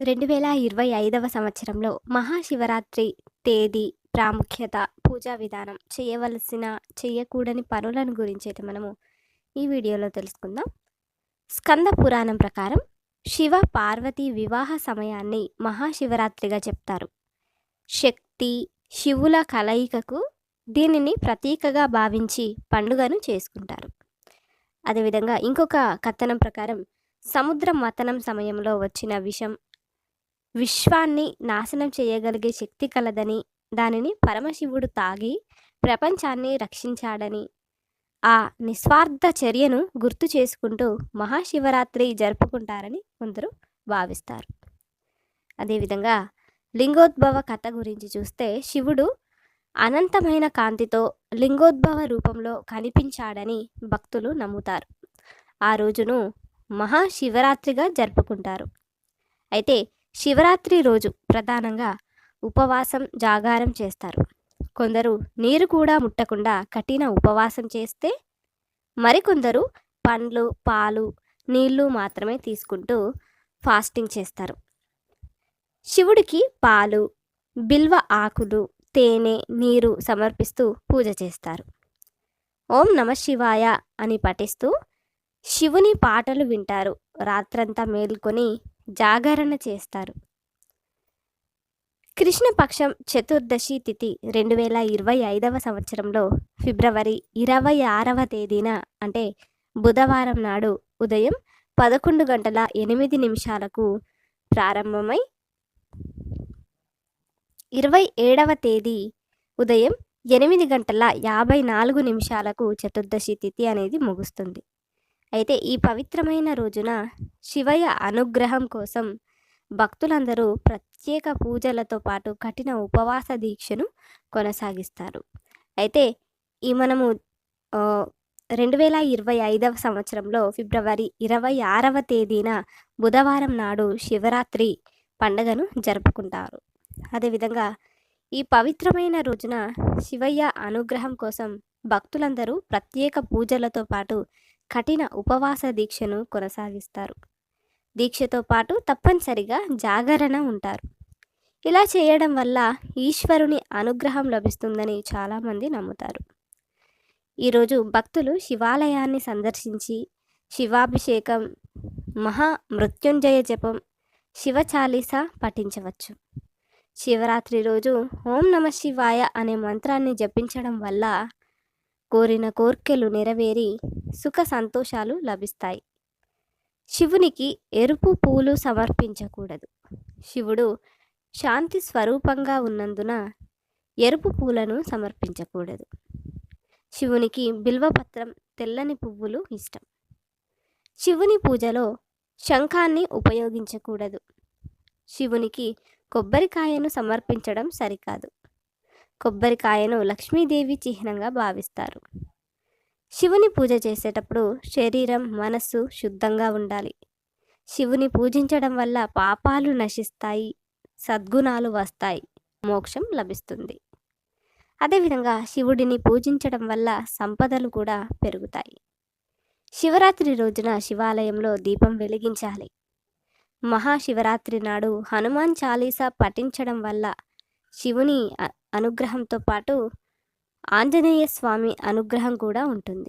రెండు వేల ఇరవై ఐదవ సంవత్సరంలో మహాశివరాత్రి తేదీ ప్రాముఖ్యత పూజా విధానం చేయవలసిన చేయకూడని పనులను గురించి అయితే మనము ఈ వీడియోలో తెలుసుకుందాం. స్కంద పురాణం ప్రకారం శివ పార్వతి వివాహ సమయాన్ని మహాశివరాత్రిగా చెప్తారు. శక్తి శివుల కలయికకు దీనిని ప్రతీకగా భావించి పండుగను చేసుకుంటారు. అదేవిధంగా ఇంకొక కథనం ప్రకారం సముద్ర మతనం సమయంలో వచ్చిన విషం విశ్వాన్ని నాశనం చేయగలిగే శక్తి కలదని దానిని పరమశివుడు తాగి ప్రపంచాన్ని రక్షించాడని. ఆ నిస్వార్థ చర్యను గుర్తు చేసుకుంటూ మహాశివరాత్రి జరుపుకుంటారని కొందరు భావిస్తారు. అదేవిధంగా లింగోద్భవ కథ గురించి చూస్తే శివుడు అనంతమైన కాంతితో లింగోద్భవ రూపంలో కనిపించాడని భక్తులు నమ్ముతారు. ఆ రోజును మహాశివరాత్రిగా జరుపుకుంటారు. అయితే శివరాత్రి రోజు ప్రధానంగా ఉపవాసం జాగారం చేస్తారు. కొందరు నీరు కూడా ముట్టకుండా కఠిన ఉపవాసం చేస్తే మరికొందరు పండ్లు పాలు నీళ్ళు మాత్రమే తీసుకుంటూ ఫాస్టింగ్ చేస్తారు. శివుడికి పాలు బిల్వ ఆకులు తేనె నీరు సమర్పిస్తూ పూజ చేస్తారు. ఓం నమ శివాయ అని పఠిస్తూ శివుని పాటలు వింటారు. రాత్రంతా మేల్కొని జాగరణ చేస్తారు. కృష్ణపక్షం చతుర్దశి తిథి రెండు వేల ఇరవై ఐదవ సంవత్సరంలో ఫిబ్రవరి ఇరవై ఆరవ తేదీన అంటే బుధవారం నాడు ఉదయం పదకొండు గంటల ఎనిమిది నిమిషాలకు ప్రారంభమై ఇరవై ఏడవ తేదీ ఉదయం ఎనిమిది గంటల యాభై నాలుగు నిమిషాలకు చతుర్దశి తిథి అనేది ముగుస్తుంది. అయితే ఈ పవిత్రమైన రోజున శివయ్య అనుగ్రహం కోసం భక్తులందరూ ప్రత్యేక పూజలతో పాటు కఠిన ఉపవాస దీక్షను కొనసాగిస్తారు. అయితే ఈ మనము రెండు వేల ఇరవై ఐదవ సంవత్సరంలో ఫిబ్రవరి ఇరవై ఆరవ తేదీన బుధవారం నాడు శివరాత్రి పండుగను జరుపుకుంటారు. అదేవిధంగా ఈ పవిత్రమైన రోజున శివయ్య అనుగ్రహం కోసం భక్తులందరూ ప్రత్యేక పూజలతో పాటు కఠిన ఉపవాస దీక్షను కొనసాగిస్తారు. దీక్షతో పాటు తప్పనిసరిగా జాగరణ ఉంటారు. ఇలా చేయడం వల్ల ఈశ్వరుని అనుగ్రహం లభిస్తుందని చాలామంది నమ్ముతారు. ఈరోజు భక్తులు శివాలయాన్ని సందర్శించి శివాభిషేకం మహా మృత్యుంజయ జపం శివ చాలీస పఠించవచ్చు. శివరాత్రి రోజు ఓం నమ శివాయ అనే మంత్రాన్ని జపించడం వల్ల కోరిన కోర్కెలు నెరవేరి సుఖ సంతోషాలు లభిస్తాయి. శివునికి ఎరుపు పూలు సమర్పించకూడదు. శివుడు శాంతి స్వరూపంగా ఉన్నందున ఎరుపు పూలను సమర్పించకూడదు. శివునికి బిల్వపత్రం తెల్లని పువ్వులు ఇష్టం. శివుని పూజలో శంఖాన్ని ఉపయోగించకూడదు. శివునికి కొబ్బరికాయను సమర్పించడం సరికాదు. కొబ్బరికాయను లక్ష్మీదేవి చిహ్నంగా భావిస్తారు. శివుని పూజ చేసేటప్పుడు శరీరం మనస్సు శుద్ధంగా ఉండాలి. శివుని పూజించడం వల్ల పాపాలు నశిస్తాయి సద్గుణాలు వస్తాయి మోక్షం లభిస్తుంది. అదేవిధంగా శివుడిని పూజించడం వల్ల సంపదలు కూడా పెరుగుతాయి. శివరాత్రి రోజున శివాలయంలో దీపం వెలిగించాలి. మహాశివరాత్రి నాడు హనుమాన్ చాలీసా పఠించడం వల్ల శివుని అనుగ్రహంతో పాటు ఆంజనేయ స్వామి అనుగ్రహం కూడా ఉంటుంది.